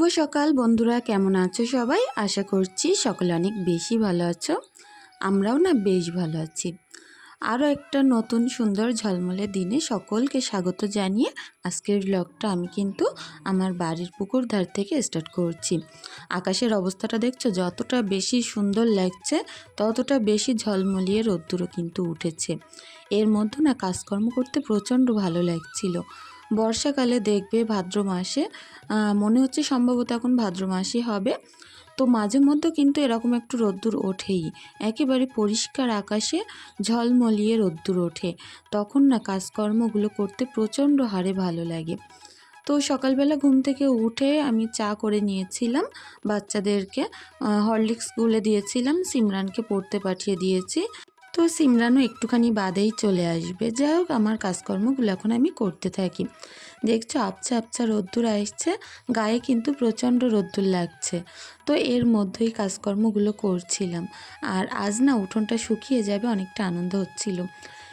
শুভ সকাল, বন্ধুরা। কেমন আছো সবাই? আশা করছি সকলে অনেক বেশি ভালো আছো। আমরাও না বেশ ভালো আছি। আরও একটা নতুন সুন্দর ঝলমলে দিনে সকলকে স্বাগত জানিয়ে আজকের ব্লগটা আমি কিন্তু আমার বাড়ির পুকুর ধার থেকে স্টার্ট করছি। আকাশের অবস্থাটা দেখছ? যতটা বেশি সুন্দর লাগছে, ততটা বেশি ঝলমলিয়ে রোদ্দুরও কিন্তু উঠেছে। এর মধ্যে না কাজকর্ম করতে প্রচণ্ড ভালো লাগছিল। বর্ষাকালে দেখবে ভাদ্র মাসে মনে হচ্ছে সম্ভবত এখন ভাদ্র মাসই হবে। তো মাঝে মধ্যে কিন্তু এরকম একটু রোদ্দুর ওঠেই। একেবারে পরিষ্কার আকাশে ঝলমলিয়ে রোদ্দুর ওঠে। তখন না কাজকর্মগুলো করতে প্রচণ্ড হারে ভালো লাগে। তো সকালবেলা ঘুম থেকে উঠে আমি চা করে নিয়েছিলাম বাচ্চাদেরকে হরলিক্স গুলে দিয়েছিলাম, সিমরানকে পড়তে পাঠিয়ে দিয়েছি। তো সিমরানও একটুখানি বাদেই চলে আসবে। যাই হোক, আমার কাজকর্মগুলো এখন আমি করতে থাকি। দেখছ, আবছা আবছা রোদ্দুর আসছে, গায়ে কিন্তু প্রচণ্ড রোদ্দুর লাগছে। তো এর মধ্যেই কাজকর্মগুলো করছিলাম। আর আজ না উঠোনটা শুকিয়ে যাবে, অনেকটা আনন্দ হচ্ছিল।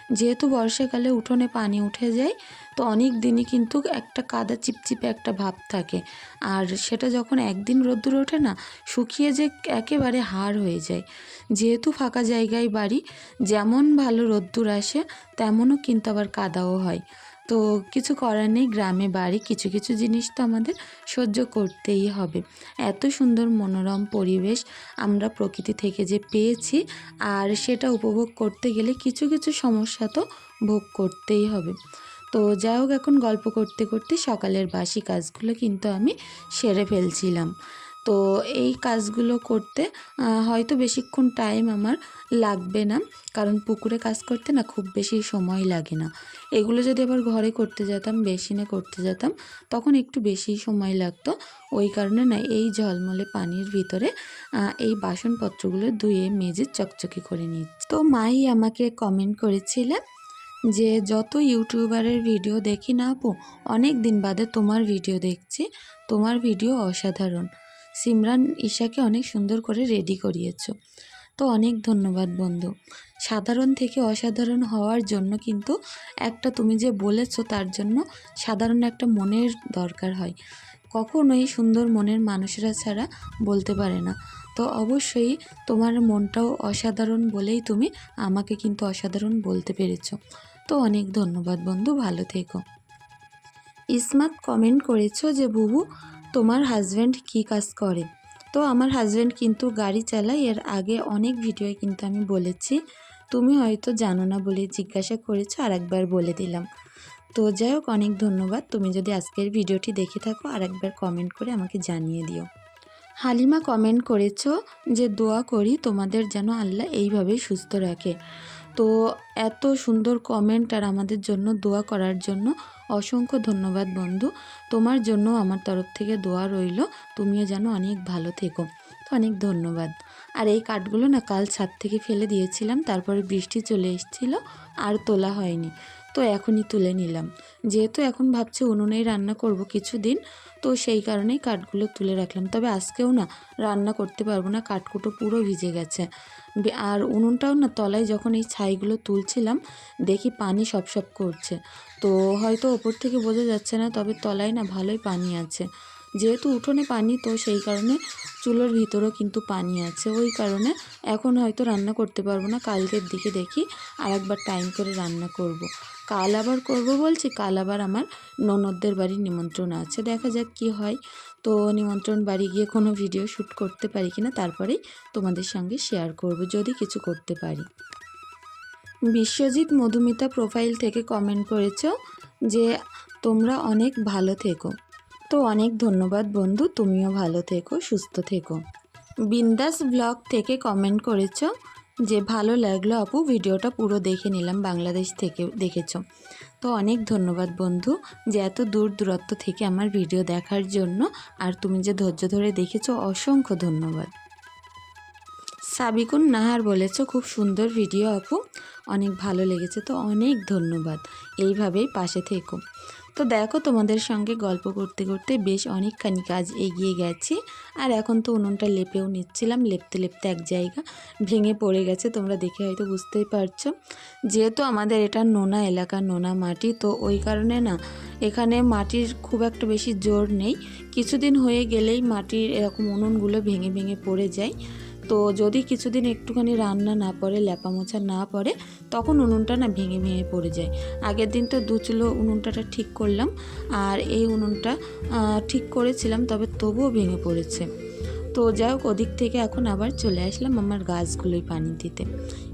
যেহেতু বর্ষাকালে উঠোনে পানি উঠে যায়, তো অনেক দিনই কিন্তু একটা কাদা চিপচিপে একটা ভাব থাকে। আর সেটা যখন একদিন রোদ্দুর ওঠে না, শুকিয়ে যে একেবারে হার হয়ে যায়। যেহেতু ফাঁকা জায়গায় বাড়ি, যেমন ভালো রোদ্দুর আসে, তেমনও কিন্তু আবার কাদাও হয়। তো কিছু করার নেই, গ্রামে বাড়ি, কিছু কিছু জিনিস তো আমাদের সহ্য করতেই হবে। এত সুন্দর মনোরম পরিবেশ আমরা প্রকৃতি থেকে যে পেয়েছি, আর সেটা উপভোগ করতে গেলে কিছু কিছু সমস্যা তো ভোগ করতেই হবে। তো যাই হোক, এখন গল্প করতে করতে সকালের বাসি কাজগুলো কিন্তু আমি সেরে ফেলছিলাম। তো এই কাজগুলো করতে হয়তো বেশিক্ষণ টাইম আমার লাগবে না। কারণ পুকুরে কাজ করতে না খুব বেশি সময় লাগে না। এগুলো যদি আবার ঘরে করতে যেতাম বেসিনে করতে যেতাম, তখন একটু বেশি সময় লাগতো। ওই কারণে না, এই ঝলমলে পানির ভিতরে এই বাসনপত্রগুলো ধুয়ে মেজে চকচকে করে নিচ্ছি। তো মাই আমাকে কমেন্ট করেছিলেন যে, যত ইউটিউবারের ভিডিও দেখি না আপু, অনেক দিন বাদে তোমার ভিডিও দেখছি। তোমার ভিডিও অসাধারণ। সিমরান ঈশাকে অনেক সুন্দর করে রেডি করিয়েছো। তো অনেক ধন্যবাদ বন্ধু। সাধারণ থেকে অসাধারণ হওয়ার জন্য কিন্তু একটা তুমি যে বলেছ তার জন্য সাধারণ একটা মনের দরকার হয়। কখনোই সুন্দর মনের মানুষেরা ছাড়া বলতে পারে না। তো অবশ্যই তোমার মনটাও অসাধারণ বলেই তুমি আমাকে কিন্তু অসাধারণ বলতে পেরেছ। তো অনেক ধন্যবাদ বন্ধু, ভালো থেকো। ইসমাত কমেন্ট করেছ যে, বুবু তোমার হাজব্যান্ড কী কাজ করে? তো আমার হাজব্যান্ড কিন্তু গাড়ি চালায়, এর আগে অনেক ভিডিওয়ে কিন্তু আমি বলেছি। তুমি হয়তো জানো না বলে জিজ্ঞাসা করেছ আর একবার বলে দিলাম। তো যাই হোক, অনেক ধন্যবাদ। তুমি যদি আজকের ভিডিওটি দেখে থাকো আর একবার কমেন্ট করে আমাকে জানিয়ে দিও। হালিমা কমেন্ট করেছ যে, দোয়া করি তোমাদের যেন আল্লাহ এইভাবেই সুস্থ রাখে। তো এত সুন্দর কমেন্ট আর আমাদের জন্য দোয়া করার জন্য অসংখ্য ধন্যবাদ বন্ধু। তোমার জন্য আমার তরফ থেকে দোয়া রইল। তুমিও যেন অনেক ভালো থেকো। তো অনেক ধন্যবাদ। আর এই কাঠগুলো না কাল ছাদ থেকে ফেলে দিয়েছিলাম, তারপরে বৃষ্টি চলে এসেছিল, আর তোলা হয়নি। তো এখনই তুলে নিলাম। যেহেতু এখন ভাবছি উনুনেই রান্না করব কিছুদিন, তো সেই কারণেই কাঠগুলো তুলে রাখলাম। তবে আজকেও না, রান্না করতে পারব না, কাঠকুটো পুরো ভিজে গেছে। আর উনুনটাও না, তলায় যখন এই ছাইগুলো তুলছিলাম, দেখি পানি সব সব করছে। তো হয়তো ওপর থেকে বোঝা যাচ্ছে না, তবে তলায় না ভালোই পানি আছে। যেহেতু উঠোনে পানি, তো সেই কারণে চুলোর ভিতরেও কিন্তু পানি আছে। ওই কারণে এখন হয়তো রান্না করতে পারব না। কালকের দিকে দেখি আর একবার টাইম করে রান্না করব। কাল আবার করব বলছি, কাল আবার আমার ননদদের বাড়ির নিমন্ত্রণ আছে। দেখা যাক কি হয়। তো নিমন্ত্রণ বাড়ি গিয়ে কোনো ভিডিও শ্যুট করতে পারি কিনা, তারপরেই তোমাদের সঙ্গে শেয়ার করব, যদি কিছু করতে পারি। বিশ্বজিৎ মধুমিতা প্রোফাইল থেকে কমেন্ট করেছ যে, তোমরা অনেক ভালো থেকো। তো অনেক ধন্যবাদ বন্ধু, তুমিও ভালো থেকো, সুস্থ থেকো। বিন্দাস ব্লগ থেকে কমেন্ট করেছ যে ভালো লাগল আপু, ভিডিওটা পুরো দেখে নিলাম, বাংলাদেশ থেকে দেখেছ। তো অনেক ধন্যবাদ বন্ধু যে এত দূর দূরত্ব থেকে আমার ভিডিও দেখার জন্য, আর তুমি যে ধৈর্য ধরে দেখেছ, অসংখ্য ধন্যবাদ। সাবিকুন নাহার বলেছ, খুব সুন্দর ভিডিও আপু, অনেক ভালো লেগেছে, তো অনেক ধন্যবাদ। এইভাবেই পাশে থেকো। তো দেখো তোমাদের সঙ্গে গল্প করতে করতে বেশ অনেকখানি কাজ এগিয়ে গেছি। আর এখন তো উনুনটা লেপেও নিচ্ছিলাম, লেপতে লেপতে এক জায়গা ভেঙে পড়ে গেছে, তোমরা দেখে হয়তো বুঝতেই পারছ। যেহেতু আমাদের এটা নোনা এলাকা, নোনা মাটি, তো ওই কারণে না এখানে মাটির খুব একটা বেশি জোর নেই। কিছুদিন হয়ে গেলেই মাটির এরকম উনুনগুলো ভেঙে ভেঙে পড়ে যায়। তো যদি কিছুদিন একটুখানি রান্না না পড়ে লেপা মোছা না পড়ে, তখন উনুনটা না ভেঙে ভেঙে পড়ে যায়। আগের দিন তো দু চুলো উনুনটাটা ঠিক করলাম, আর এই উনুনটা ঠিক করেছিলাম, তবে তবুও ভেঙে পড়েছে। তো যাই হোক, ওদিক থেকে এখন আবার চলে আসলাম আমার গাছগুলোই পানি দিতে।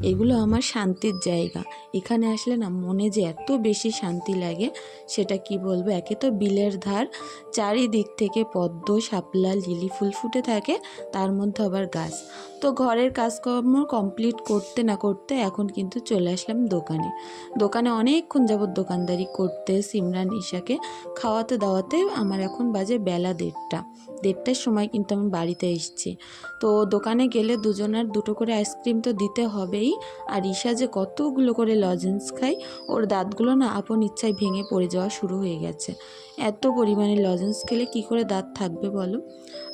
এগুলো আমার শান্তির জায়গা। এখানে আসলে না, মনে যে এত বেশি শান্তি লাগে, সেটা কি বলব? একে তো বিলের ধার, চারিদিক থেকে পদ্ম, শাপলা, লিলি ফুল ফুটে থাকে, তার মধ্যে আবার গাছ। তো ঘরের কাজকর্ম কমপ্লিট করতে না করতে এখন কিন্তু চলে আসলাম দোকানে। দোকানে অনেকক্ষণ যাবত দোকানদারি করতে, সিমরান ঈশাকে খাওয়াতে দাওয়াতে আমার এখন বাজে বেলা দেড়টা। দেড়টার সময় কিন্তু আমি বাড়িতে এসেছি। তো দোকানে গেলে দুজনের দুটো করে আইসক্রিম তো দিতে হবেই। আর ঈশা যে কতগুলো করে লজেন্স খায়, ওর দাঁতগুলো না আপন ইচ্ছায় ভেঙে পড়ে যাওয়া শুরু হয়ে গেছে। এত পরিমাণে লজেন্স খেলে কি করে দাঁত থাকবে বলো?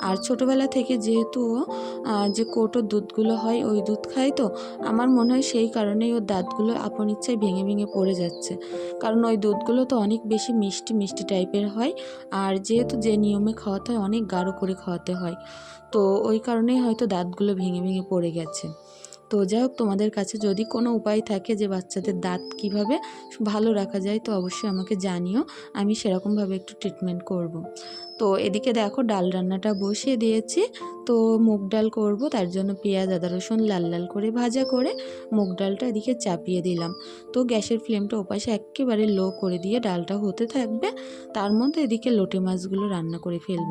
আর ছোটোবেলা থেকে যেহেতু ও, যে কোটোর দুধগুলো হয় ওই দুধ খায় তো আমার মনে হয় সেই কারণেই ওর দাঁতগুলো আপন ইচ্ছায় ভেঙে ভেঙে পড়ে যাচ্ছে। কারণ ওই দুধগুলো তো অনেক বেশি মিষ্টি মিষ্টি টাইপের হয় আর যেহেতু যে নিয়মে খাওয়াতে হয় অনেক গাঢ় করে খাওয়াতে হয়। তো ওই কারণেই হয়তো দাঁতগুলো ভেঙে ভেঙে পড়ে গেছে। তো যাই হোক, তোমাদের কাছে যদি কোনো উপায় থাকে যে বাচ্চাদের দাঁত কীভাবে ভালো রাখা যায়, তো অবশ্যই আমাকে জানিও, আমি সেরকমভাবে একটু ট্রিটমেন্ট করব। তো এদিকে দেখো, ডাল রান্নাটা বসিয়ে দিয়েছি। তো মুগ ডাল করব, তার জন্য পেঁয়াজ, আদা, রসুন লাল লাল করে ভাজা করে মুগ ডালটা এদিকে চাপিয়ে দিলাম। তো গ্যাসের ফ্লেমটা ওপাশে একেবারে লো করে দিয়ে ডালটা হতে থাকবে। তার মধ্যে এদিকে লোটে মাছগুলো রান্না করে ফেলব।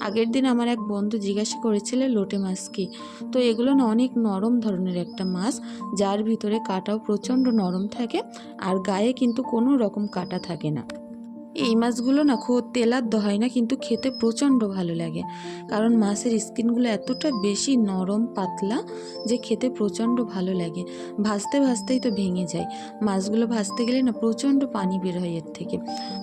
আগের দিন আমার এক বন্ধু জিজ্ঞাসা করেছিল, লোটে মাছ কি? তো এগুলো না অনেক নরম ধরনের একটা মাছ যার ভিতরে কাটাও প্রচণ্ড নরম থাকে আর গায়ে কিন্তু কোনো রকম কাটা থাকে না। এই মাছগুলো না খুব তেলাদ্দ হয় না, কিন্তু খেতে প্রচণ্ড ভালো লাগে। কারণ মাছের স্কিনগুলো এতটা বেশি নরম, পাতলা যে খেতে প্রচণ্ড ভালো লাগে। ভাজতে ভাজতেই তো ভেঙে যায়। মাছগুলো ভাজতে গেলে না প্রচণ্ড পানি বের হয় এর থেকে।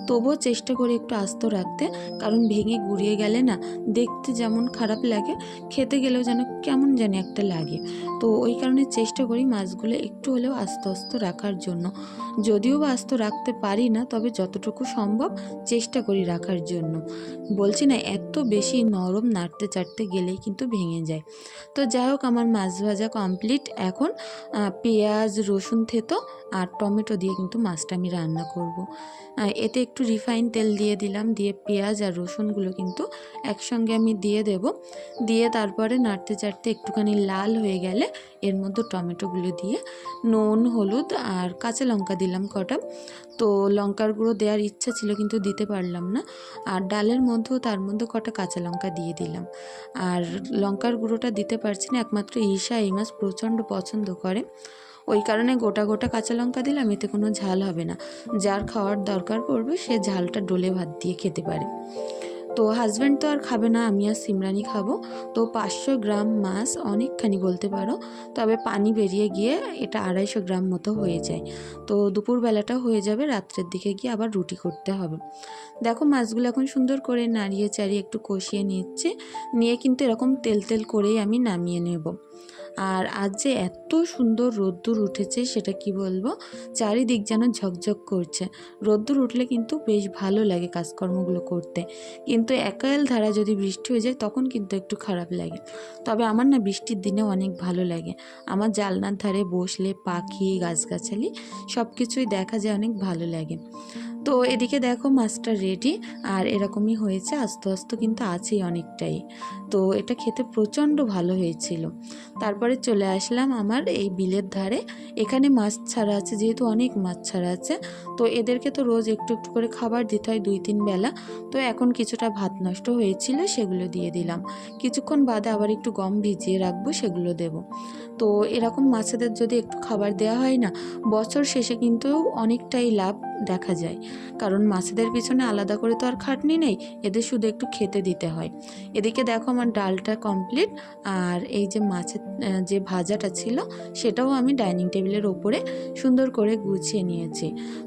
তবুও চেষ্টা করি একটু আস্ত রাখতে, কারণ ভেঙে গুড়িয়ে গেলে না দেখতে যেমন খারাপ লাগে, খেতে গেলেও যেন কেমন জানি একটা লাগে। তো ওই কারণে চেষ্টা করি মাছগুলো একটু হলেও আস্তে আস্তে রাখার জন্য। যদিও বা আস্ত রাখতে পারি না, তবে যতটুকু সম্ভব চেষ্টা করি রাখার জন্য। বলছি না, এত বেশি নরম নাড়তে চাড়তে গেলেই কিন্তু ভেঙে যায়। তো যাই হোক, আমার মাছ ভাজা কমপ্লিট এখন পেঁয়াজ, রসুন থেতো আর টমেটো দিয়ে কিন্তু মাছটা আমি রান্না করব। এতে একটু রিফাইন তেল দিয়ে দিলাম, দিয়ে পেঁয়াজ আর রসুনগুলো কিন্তু একসঙ্গে আমি দিয়ে দেব। দিয়ে তারপরে নাড়তে চাড়তে একটুখানি লাল হয়ে গেলে এর মধ্যে টমেটোগুলো দিয়ে নুন, হলুদ আর কাঁচা লঙ্কা দিলাম কটা। তো লঙ্কার গুঁড়ো দেওয়ার ইচ্ছা ছিল কিন্তু দিতে পারলাম না। আর ডালের মধ্যেও তার মধ্যে কটা কাঁচা লঙ্কা দিয়ে দিলাম। আর লঙ্কার গুঁড়োটা দিতে পারছি না, একমাত্র ঈশা এই মাছ প্রচণ্ড পছন্দ করে। ওই কারণে গোটা গোটা কাঁচা লঙ্কা দিলাম এতে কোনো ঝাল হবে না। যার খাওয়ার দরকার পড়বে, সে ঝালটা ডোলে ভাত দিয়ে খেতে পারে। তো হাজব্যান্ড তো আর খাবে না, আমি আর সিমরানি খাব। তো পাঁচশো গ্রাম মাছ অনেকখানি বলতে পারো, তবে পানি বেরিয়ে গিয়ে এটা আড়াইশো গ্রাম মতো হয়ে যায়। তো দুপুরবেলাটা হয়ে যাবে, রাত্রের দিকে গিয়ে আবার রুটি করতে হবে। দেখো মাছগুলো এখন সুন্দর করে নাড়িয়ে চাড়িয়ে একটু কষিয়ে নিচ্ছে। নিয়ে কিন্তু এরকম তেল তেল করেই আমি নামিয়ে নেব। আর আজ যে এত সুন্দর রোদ্দুর উঠেছে সেটা কি বলব? চারিদিক যেন ঝকঝক করছে। রোদ্দুর উঠলে কিন্তু বেশ ভালো লাগে কাজকর্মগুলো করতে। কিন্তু একাল ধারা যদি বৃষ্টি হয়ে যায় তখন কিন্তু একটু খারাপ লাগে। তবে আমার না বৃষ্টির দিনে অনেক ভালো লাগে। আমার জালনার ধারে বসলে পাখি, গাছগাছালি সব কিছুই দেখা যায় অনেক ভালো লাগে। তো এদিকে দেখো মাছটা রেডি আর এরকমই হয়েছে, আস্তে আস্তে কিন্তু আছেই অনেকটাই। তো এটা খেতে প্রচণ্ড ভালো হয়েছিল। তারপরে চলে আসলাম আমার এই বিলের ধারে। এখানে মাছ ছাড়া আছে, যেহেতু অনেক মাছ ছাড়া আছে, তো এদেরকে তো রোজ একটু একটু করে খাবার দিতে হয় দুই তিন বেলা। তো এখন কিছুটা ভাত নষ্ট হয়েছিল, সেগুলো দিয়ে দিলাম। কিছুক্ষণ বাদে আবার একটু গম ভিজিয়ে রাখব, সেগুলো দেব। তো এরকম মাছেদের যদি একটু খাবার দেওয়া হয় না, বছর শেষে কিন্তু অনেকটাই লাভ দেখা যায়। কারণ মাছেদের পিছনে আলাদা করে তো আর খাটনি নেই, এদের শুধু একটু খেতে দিতে হয়। এদিকে দেখো আমার ডালটা কমপ্লিট আর এই যে মাছের যে ভাজাটা ছিল, সেটাও আমি ডাইনিং টেবিলের ওপরে সুন্দর করে গুছিয়ে নিয়েছি।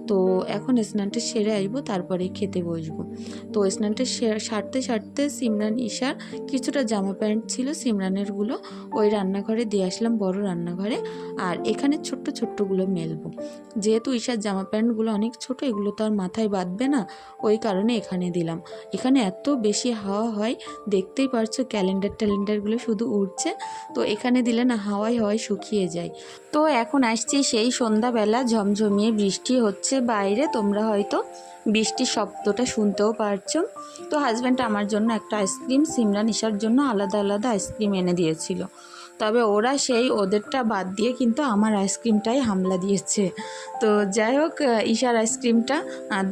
তো এখন স্নানটা সেরে আসব, তারপরে খেতে বসবো। তো স্নানটা সারতে সারতে সিমরান, ঈশার কিছুটা জামা প্যান্ট ছিল সিমরানেরগুলো ওই রান্নাঘরে দিয়ে আসলাম, বড় রান্নাঘরে। আর এখানে ছোট্ট ছোট্টগুলো মেলবো। যেহেতু ঈশার জামা প্যান্টগুলো অনেক ছোট, এগুলো তো আর মাথায় বাঁধবে না। ওই কারণে এখানে দিলাম। এখানে এত বেশি হাওয়া হয়, দেখতেই পারছ ক্যালেন্ডার ট্যালেন্ডারগুলো শুধু উঠছে তো এখানে দিলে না হাওয়ায় হাওয়ায় শুকিয়ে যায়। তো এখন আসছি সেই সন্ধ্যাবেলা, ঝমঝমিয়ে বৃষ্টি হচ্ছে বাইরে। তোমরা হয়তো বৃষ্টির শব্দটা শুনতেও পারছ। তো হাজব্যান্ড আমার জন্য একটা আইসক্রিম সিমরান নিশার জন্য আলাদা আলাদা আইসক্রিম এনে দিয়েছিল। তবে ওরা সেই ওদেরটা বাদ দিয়ে কিন্তু আমার আইসক্রিমটাই হামলা দিয়েছে। তো যাই হোক ঈশার আইসক্রিমটা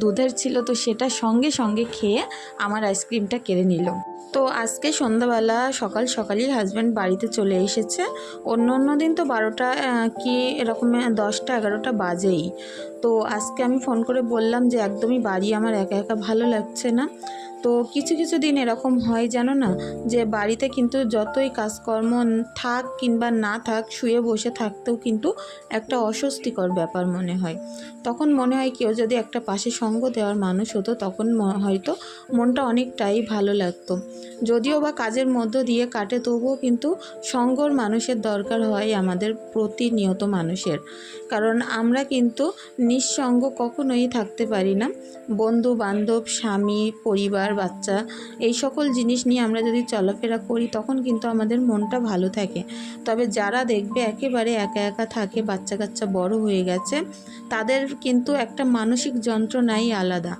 দুধের ছিল তো সেটা সঙ্গে সঙ্গে খেয়ে আমার আইসক্রিমটা কেড়ে নিল। তো আজকে সন্ধ্যাবেলা সকাল সকালই হাজব্যান্ড বাড়িতে চলে এসেছে। অন্য অন্য দিন তো বারোটা কি এরকম দশটা, এগারোটা বাজেই। তো আজকে আমি ফোন করে বললাম যে, একদমই বাড়ি আমার একা একা ভালো লাগছে না। তো কিছু কিছু দিন এরকম হয় জানো না, যে বাড়িতে কিন্তু যতই কাজকর্ম থাক কিংবা না থাক, শুয়ে বসে থাকতেও কিন্তু একটা অস্বস্তিকর ব্যাপার মনে হয়। তখন মনে হয় কেউ যদি একটা পাশে সঙ্গ দেওয়ার মানুষ হতো, তখন হয়তো মনটা অনেকটাই ভালো লাগতো। যদিও বা কাজের মধ্য দিয়ে কাটে, তবুও কিন্তু সঙ্গর মানুষের দরকার হয় আমাদের প্রতিনিয়ত মানুষের। কারণ আমরা কিন্তু নিঃসঙ্গ কখনোই থাকতে পারি না। বন্ধু বান্ধব স্বামী, পরিবার বাচ্চা, এই সকল জিনিস নিয়ে আমরা যদি চলাফেরা করি, তখন কিন্তু আমাদের মনটা ভালো থাকে। তবে যারা দেখবে একেবারে একা একা থাকে বাচ্চা কাচ্চা বড় হয়ে গেছে, তাদের কিন্তু একটা মানসিক যন্ত্রণাই আলাদা।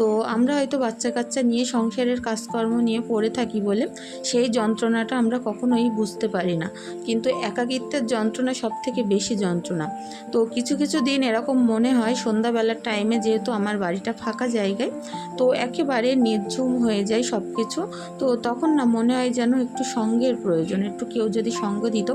তো আমরা হয়তো বাচ্চা কাচ্চা নিয়ে সংসারের কাজকর্ম নিয়ে পড়ে থাকি বলে সেই যন্ত্রণাটা আমরা কখনোই বুঝতে পারি না। কিন্তু একাকিত্বের যন্ত্রণা সব থেকে বেশি যন্ত্রণা। তো কিছু কিছু দিন এরকম মনে হয় সন্ধ্যাবেলার টাইমে যেহেতু আমার বাড়িটা ফাঁকা জায়গায়, তো একেবারে নির্ঝুম হয়ে যায় সব কিছু তো তখন না মনে হয় যেন একটু সঙ্গের প্রয়োজন, একটু কেউ যদি সঙ্গ দিত।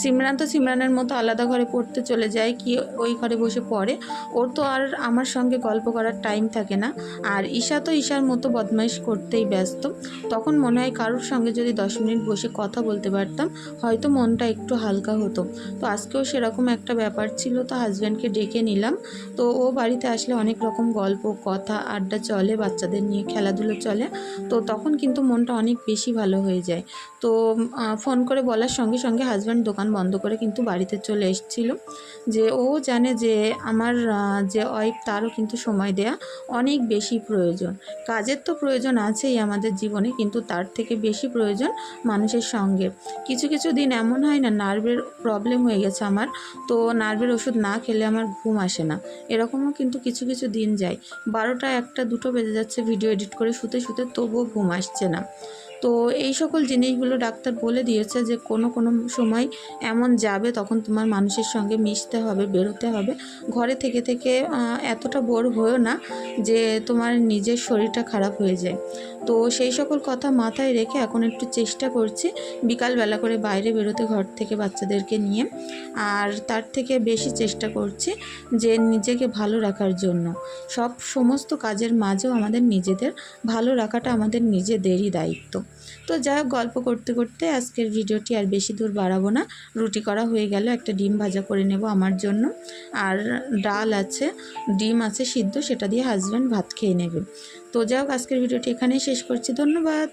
সিমরান তো সিমরানের মতো আলাদা ঘরে পড়তে চলে যায়, কি ওই ঘরে বসে পড়ে। ওর তো আর আমার সঙ্গে গল্প করার টাইম থাকে না। আর ঈশা তো ঈশার মতো বদমাইশ করতেই ব্যস্ত। তখন মনে হয় কারোর সঙ্গে যদি দশ মিনিট বসে কথা বলতে পারতাম, হয়তো মনটা একটু হালকা হতো। তো আজকেও সেরকম একটা ব্যাপার ছিল, তো হাজব্যান্ডকে ডেকে নিলাম। তো ও বাড়িতে আসলে অনেক রকম গল্প, কথা, আড্ডা চলে, বাচ্চাদের নিয়ে খেলাধুলো চলে। তো তখন কিন্তু মনটা অনেক বেশি ভালো হয়ে যায়। তো ফোন করে বলার সঙ্গে সঙ্গে হাজব্যান্ড দোকান বন্ধ করে কিন্তু বাড়িতে চলে এসেছিল। যে ও জানে যে আমার যে ওয়াইফ তারও কিন্তু সময় দেয়া অনেক বেশি প্রয়োজন। কাজের তো প্রয়োজন আছেই আমাদের জীবনে, কিন্তু তার থেকে বেশি প্রয়োজন মানুষের সঙ্গে। কিছু কিছু দিন এমন হয় না, নার্ভের প্রবলেম হয়ে গেছে আমার। তো নার্ভের ওষুধ না খেলে আমার ঘুম আসে না। এরকমও কিন্তু কিছু কিছু দিন যায়। বারোটা, একটা, দুটো বেজে যাচ্ছে ভিডিও এডিট করে শুতে শুতে তবুও ঘুম আসছে না। তো এই সকল জিনিসগুলো ডাক্তার বলে দিয়েছে যে, কোনো কোনো সময় এমন যাবে তখন তোমার মানুষের সঙ্গে মিশতে হবে, বেরোতে হবে। ঘরে থেকে থেকে এতটা বোর হয়েও না যে তোমার নিজের শরীরটা খারাপ হয়ে যায়। তো সেই সকল কথা মাথায় রেখে এখন একটু চেষ্টা করছি বিকালবেলা করে বাইরে বেরোতে ঘর থেকে বাচ্চাদেরকে নিয়ে। আর তার থেকে বেশি চেষ্টা করছি যে নিজেকে ভালো রাখার জন্য। সব সমস্ত কাজের মাঝেও আমাদের নিজেদের ভালো রাখাটা আমাদের নিজেদেরই দায়িত্ব। তো যাই হোক, গল্প করতে করতে আজকের ভিডিওটি আর বেশি দূর বাড়াবো না। রুটি করা হয়ে গেল, একটা ডিম ভাজা করে নেব আমার জন্য। আর ডাল আছে, ডিম আছে সিদ্ধ, সেটা দিয়ে হাজব্যান্ড ভাত খেয়ে নেবে। তো যাই হোক, আজকের ভিডিওটি এখানেই শেষ করছি। ধন্যবাদ।